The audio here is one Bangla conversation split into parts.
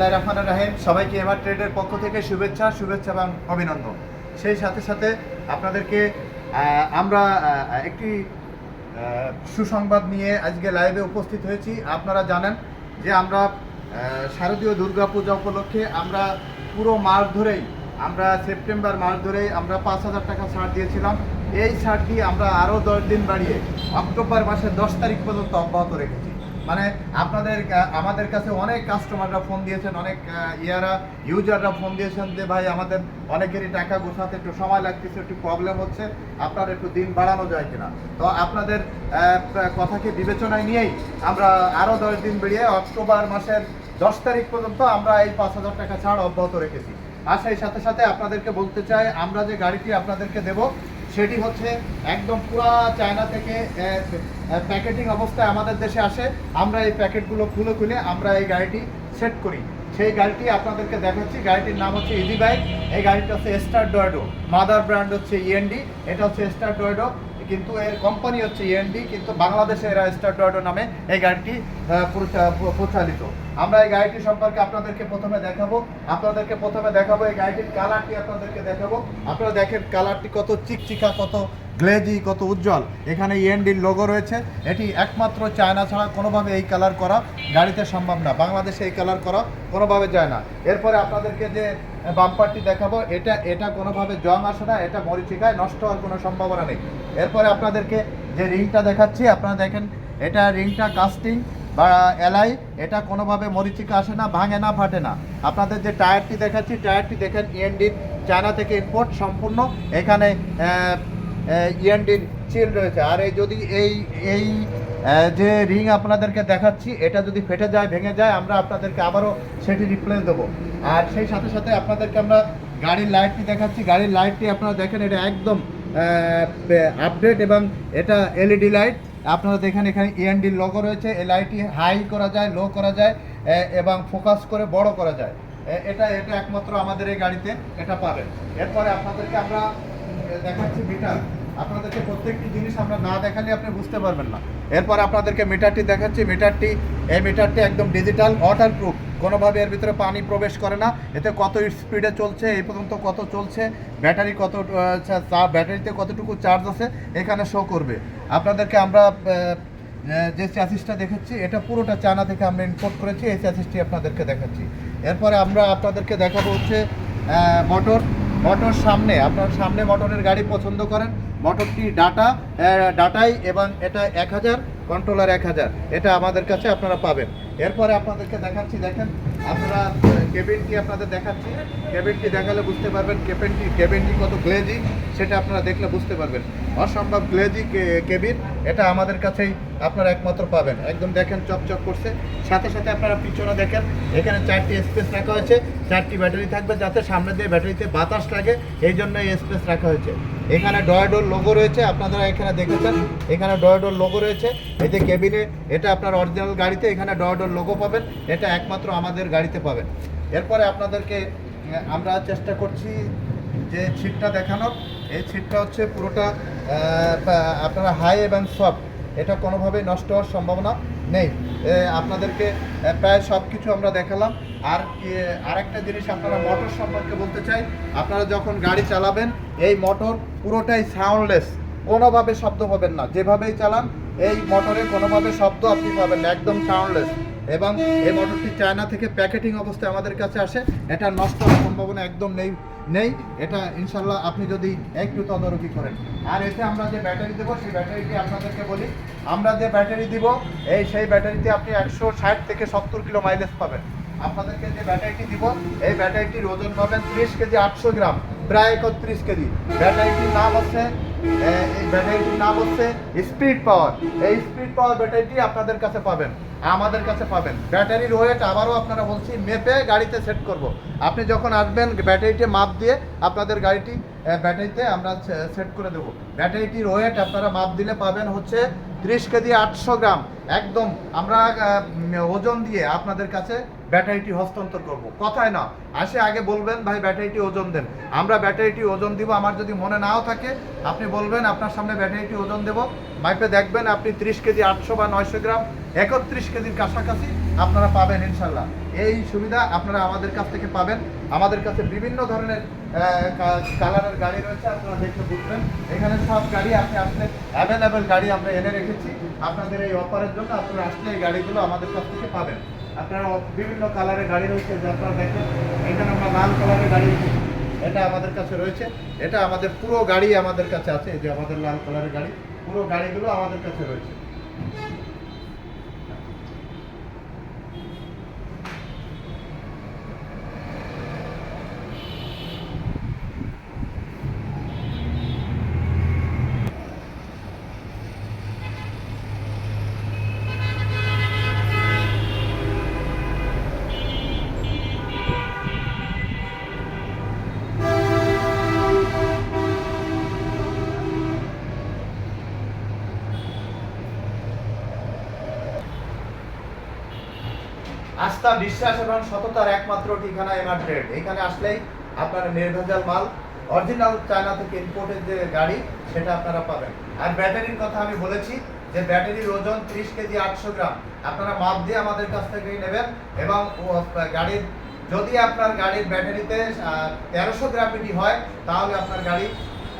বিসমিল্লাহ রহমান রাহিম। সবাইকে এমআর ট্রেডের পক্ষ থেকে শুভেচ্ছা শুভেচ্ছা এবং অভিনন্দন। সেই সাথে সাথে আপনাদেরকে আমরা একটি সুসংবাদ নিয়ে আজকে লাইভে উপস্থিত হয়েছি। আপনারা জানেন যে আমরা শারদীয় দুর্গাপূজা উপলক্ষে আমরা পুরো মাস ধরেই, আমরা সেপ্টেম্বর মাস ধরেই আমরা পাঁচ হাজার টাকা ছাড় দিয়েছিলাম। এই ছাড়টি আমরা আরও দশ দিন বাড়িয়ে অক্টোবর মাসের দশ তারিখ পর্যন্ত অব্যাহত রেখেছি। মানে আপনাদের আমাদের কাছে অনেক কাস্টমাররা ফোন দিয়েছেন, অনেক ইয়ারা ইউজাররা ফোন দিয়েছেন যে, ভাই, আমাদের অনেকেরই টাকা গোছাতে একটু সময় লাগতেছে, একটু প্রবলেম হচ্ছে, আপনার একটু দিন বাড়ানো যায় কিনা? তো আপনাদের কথাকে বিবেচনায় নিয়েই আমরা আরও দশ দিন বেরিয়ে অক্টোবর মাসের দশ তারিখ পর্যন্ত আমরা এই পাঁচ হাজার টাকা ছাড় অব্যাহত রেখেছি। আর সেই সাথে সাথে আপনাদেরকে বলতে চাই, আমরা যে গাড়িটি আপনাদেরকে দেব সেটি হচ্ছে একদম পুরা চায়না থেকে প্যাকেটিং অবস্থায় আমাদের দেশে আসে। আমরা এই প্যাকেটগুলো খুলে খুলে আমরা এই গাড়িটি সেট করি। সেই গাড়িটি আপনাদেরকে দেখাচ্ছি। গাড়িটির নাম হচ্ছে ইজি বাইক এই গাড়িটা হচ্ছে স্টার ডয়েডো মাদার ব্র্যান্ড হচ্ছে ইএনডি এটা হচ্ছে স্টার ডয়েডো কিন্তু এর কোম্পানি হচ্ছে ইএনডি কিন্তু বাংলাদেশে এরা স্টার ডয়েডো নামে এই গাড়িটি প্রচালিত আমরা এই গাড়িটি সম্পর্কে আপনাদেরকে প্রথমে দেখাবো। আপনাদেরকে প্রথমে দেখাবো এই গাড়িটির কালারটি আপনাদেরকে দেখাবো। আপনারা দেখেন কালারটি কত চিকচিকা, কত গ্লেজি কত উজ্জ্বল। এখানে ইএনডির লোগো রয়েছে। এটি একমাত্র চায়না ছাড়া কোনোভাবে এই কালার করা গাড়িতে সম্ভব না। বাংলাদেশে এই কালার করা কোনোভাবে যায় না। এরপরে আপনাদেরকে যে বাম্পারটি দেখাবো, এটা এটা কোনোভাবে জং আসে না, এটা মরিচিকায় নষ্ট হওয়ার কোনো সম্ভাবনা নেই। এরপরে আপনাদেরকে যে রিংটা দেখাচ্ছি, আপনারা দেখেন, এটা রিংটা কাস্টিং বা এলাই এটা কোনোভাবে মরিচিকা আসে না, ভাঙে না, ফাটে না। আপনাদের যে টায়ারটি দেখাচ্ছি, টায়ারটি দেখেন ইএনডির চায়না থেকে ইম্পোর্ট সম্পূর্ণ। এখানে ইএনডির চিল রয়েছে। আর এই যদি এই এই যে রিং আপনাদেরকে দেখাচ্ছি, এটা যদি ফেটে যায়, ভেঙে যায়, আমরা আপনাদেরকে আবারও সেটি রিপ্লেস দেবো। আর সেই সাথে সাথে আপনাদেরকে আমরা গাড়ির লাইটটি দেখাচ্ছি। গাড়ির লাইটটি আপনারা দেখেন, এটা একদম আপডেট এবং এটা এলইডি লাইট আপনারা দেখেন, এখানে ইএনডির লোগো রয়েছে। এই লাইটটি হাই করা যায় লো করা যায় এবং ফোকাস করে বড় করা যায়। এটা এটা একমাত্র আমাদের এই গাড়িতে এটা পাবেন। এরপরে আপনাদেরকে আমরা দেখাচ্ছি মিটার আপনাদেরকে প্রত্যেকটি জিনিস আমরা না দেখালে আপনি বুঝতে পারবেন না। এরপর আপনাদেরকে মিটারটি দেখাচ্ছি মিটারটি এই মিটারটি একদম ডিজিটাল ওয়াটার প্রুফ কোনোভাবে এর ভিতরে পানি প্রবেশ করে না। এতে কত স্পিডে চলছে, এই পর্যন্ত কত চলছে ব্যাটারি কত ব্যাটারিতে কতটুকু চার্জ আছে, এখানে শো করবে। আপনাদেরকে আমরা যে চ্যাসিসটা দেখাচ্ছি এটা পুরোটা চায়না থেকে আমরা ইম্পোর্ট করেছি, এই চ্যাসিসটি আপনাদেরকে দেখাচ্ছি। এরপরে আমরা আপনাদেরকে দেখাবো হচ্ছে মোটর মোটর সামনে, আপনার সামনে মটরের গাড়ি পছন্দ করেন, মটরটি ডাটা ডাটাই এবং এটা এক হাজার কন্ট্রোলার এক হাজার, এটা আমাদের কাছে আপনারা পাবেন। এরপরে আপনাদেরকে দেখাচ্ছি, দেখেন, আপনারা কেবিনটি আপনাদের দেখাচ্ছি। কেবিনটি দেখালে বুঝতে পারবেন কেবিনটি কেবিনটি কত গ্লেজি, সেটা আপনারা দেখলে বুঝতে পারবেন। অসম্ভব গ্লেজি কেবিন, এটা আমাদের কাছেই আপনারা একমাত্র পাবেন। একদম দেখেন, চকচক করছে। সাথে সাথে আপনারা পিছনে দেখেন, এখানে চারটি স্পেস রাখা হয়েছে। চারটি ব্যাটারি থাকবে যাতে সামনে দিয়ে ব্যাটারিতে বাতাস লাগে, এই জন্য এই স্পেস রাখা হয়েছে। এখানে ডয়াডোর লোগো রয়েছে, আপনারা এখানে দেখেছেন। এখানে ডয়াডোর লোগো রয়েছে। এই যে কেবিনে, এটা আপনার অরিজিনাল গাড়িতে, এখানে ডয়াডোর লোগো পাবেন, এটা একমাত্র আমাদের গাড়িতে পাবেন। এরপরে আপনাদেরকে আমরা চেষ্টা করছি যে ছিটটা দেখানোর। এই ছিটটা হচ্ছে পুরোটা আপনারা হাই এবং সফট এটা কোনোভাবেই নষ্ট হওয়ার সম্ভাবনা নেই। আপনাদেরকে প্রায় সব কিছু আমরা দেখালাম। আর আরেকটা জিনিস আপনারা মোটর সম্পর্কে বলতে চাই, আপনারা যখন গাড়ি চালাবেন, এই মোটর পুরোটাই সাউন্ডলেস কোনোভাবে শব্দ পাবেন না। যেভাবেই চালান, এই মোটরে কোনোভাবে শব্দ আপনি পাবেন একদম সাউন্ডলেস এবং এই মোটরটি চায়না থেকে প্যাকেটিং অবস্থায় আমাদের কাছে আসে। এটা নষ্ট হওয়ার সম্ভাবনা একদম নেই নেই। এটা ইনশাল্লাহ আপনি যদি একটু তদারকি করেন। আর এতে আমরা যে ব্যাটারি দেবো, সেই ব্যাটারিটি আপনাদেরকে বলি। আমরা যে ব্যাটারি দিব, এই সেই ব্যাটারিতে আপনি একশো ষাট থেকে সত্তর কিলো মাইলেজ পাবেন। আপনাদেরকে যে ব্যাটারিটি দিব, এই ব্যাটারিটির ওজন পাবেন ত্রিশ কেজি আটশো গ্রাম, প্রায় একত্রিশ কেজি। ব্যাটারিটির নাম হচ্ছে এই ব্যাটারিটির নাম হচ্ছে স্পিড পাওয়ার। এই স্পিড পাওয়ার ব্যাটারিটি আপনাদের কাছে পাবেন। আমাদের কাছে পাবেন। ব্যাটারির ওয়েট আবারও আপনারা বলছি, মেপে গাড়িতে সেট করব। আপনি যখন আসবেন ব্যাটারিতে মাপ দিয়ে আপনাদের গাড়িটি ব্যাটারিতে আমরা সেট করে দেব। ব্যাটারিটির ওয়েট আপনারা মাপ দিলে পাবেন হচ্ছে ত্রিশ কেজি আটশো গ্রাম। একদম আমরা ওজন দিয়ে আপনাদের কাছে ব্যাটারিটি হস্তান্তর করব। কথায় না। আসে আগে বলবেন, ভাই, ব্যাটারিটি ওজন দেন। আমরা ব্যাটারিটি ওজন দিব, আমার যদি মনে নাও থাকে, আপনি বলবেন, আপনার সামনে ব্যাটারিটি ওজন দেব। মাইপে দেখবেন আপনি ত্রিশ কেজি আটশো বা নয়শো গ্রাম, একত্রিশ কেজির কাছাকাছি আপনারা পাবেন ইনশাল্লাহ। এই সুবিধা আপনারা আমাদের কাছ থেকে পাবেন। আমাদের কাছে বিভিন্ন ধরনের কালারের গাড়ি রয়েছে, আপনারা দেখে বুঝবেন। এখানে সব গাড়ি আপনি আসলে অ্যাভেলেবেল গাড়ি আমরা এনে রেখেছি। আপনাদের এই অফারের জন্য আপনারা আসলে এই গাড়িগুলো আমাদের কাছ থেকে পাবেন। আপনারা বিভিন্ন কালারের গাড়ি রয়েছে, যে আপনারা দেখেন, এখানে আমরা লাল কালারের গাড়ি এটা আমাদের কাছে রয়েছে। এটা আমাদের পুরো গাড়ি আমাদের কাছে আছে যে আমাদের লাল কালারের গাড়ি, পুরো গাড়িগুলো আমাদের কাছে রয়েছে। আস্থা, বিশ্বাস এবং সততার একমাত্র ঠিকানা এমআর ট্রেড। এখানে আসলেই আপনারা নির্ভেজাল মাল, অরিজিনাল চায়না থেকে ইম্পোর্টের যে গাড়ি, সেটা আপনারা পাবেন। আর ব্যাটারির কথা আমি বলেছি যে ব্যাটারির ওজন ত্রিশ কেজি আটশো গ্রাম। আপনারা মাপ দিয়ে আমাদের কাছ থেকেই নেবেন এবং গাড়ির, যদি আপনার গাড়ির ব্যাটারিতে তেরোশো গ্রাফিটি হয়, তাহলে আপনার গাড়ি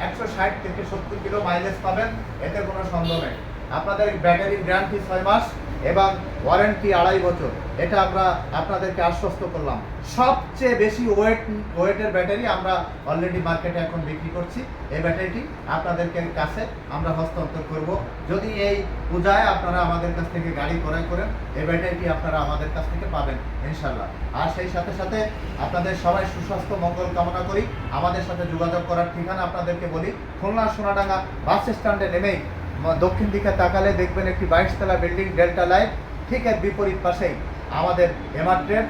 একশো ষাট থেকে সত্তর কিলো মাইলেজ পাবেন। এতে কোনো সন্দেহ নেই। আপনাদের ব্যাটারির গ্যারান্টি ছয় মাস। এবং ওয়ারেন্টি আড়াই বছর। এটা আমরা আপনাদেরকে আশ্বস্ত করলাম। সবচেয়ে বেশি ওয়েট ওয়েটের ব্যাটারি আমরা অলরেডি মার্কেটে এখন বিক্রি করছি। এই ব্যাটারিটি আপনাদেরকে কাছে আমরা হস্তান্তর করব। যদি এই পূজায় আপনারা আমাদের কাছ থেকে গাড়ি ক্রয় করেন, এই ব্যাটারিটি আপনারা আমাদের কাছ থেকে পাবেন ইনশাল্লাহ আর সেই সাথে সাথে আপনাদের সবাই সুস্বাস্থ্য, মঙ্গল কামনা করি। আমাদের সাথে যোগাযোগ করার ঠিকানা আপনাদেরকে বলি। খুলনা সোনাডাঙ্গা বাস স্ট্যান্ডে নেমেই দক্ষিণ দিকে তাকালে দেখবেন একটি বাইশতলা বিল্ডিং, ডেল্টা লাইফ, ঠিক এর বিপরীত পাশেই আমাদের এমআর ট্রেড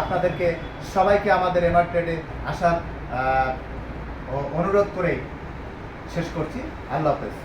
আপনাদেরকে সবাইকে আমাদের এমআর ট্রেডে আসার অনুরোধ করে শেষ করছি। আল্লাহ হাফেজ।